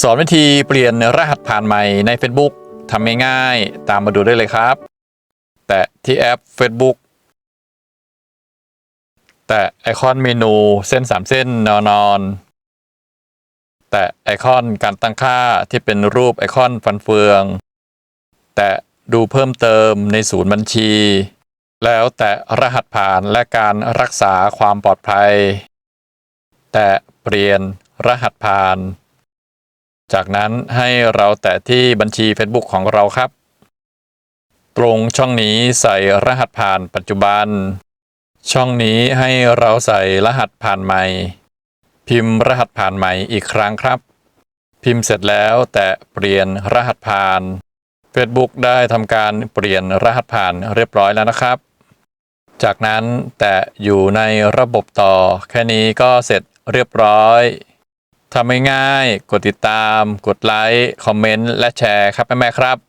สอนวิธีเปลี่ยนรหัสผ่านใหม่ใน Facebook ทำง่ายๆตามมาดูได้เลยครับ แตะที่แอป Facebook แตะไอคอนเมนูเส้น 3 เส้นนอนอนแตะไอคอนการตั้งค่าที่เป็นรูปไอคอนฟันเฟือง แตะดูเพิ่มเติมในศูนย์บัญชี แล้วแตะรหัสผ่านและการรักษาความปลอดภัย แตะเปลี่ยนรหัสผ่าน จากนั้นให้เราแตะที่บัญชี Facebook ของเราครับ ตรงช่องนี้ใส่รหัสผ่านปัจจุบัน ช่องนี้ให้เราใส่รหัสผ่านใหม่ พิมพ์รหัสผ่านใหม่อีกครั้งครับ พิมพ์เสร็จแล้วแตะเปลี่ยนรหัสผ่าน Facebook ได้ทำการเปลี่ยนรหัสผ่านเรียบร้อยแล้วนะครับ จากนั้นแตะอยู่ในระบบต่อแค่นี้ก็เสร็จเรียบร้อย ทำง่ายๆกดติดตาม กดไลค์ คอมเมนต์ และแชร์ครับแม่ๆครับ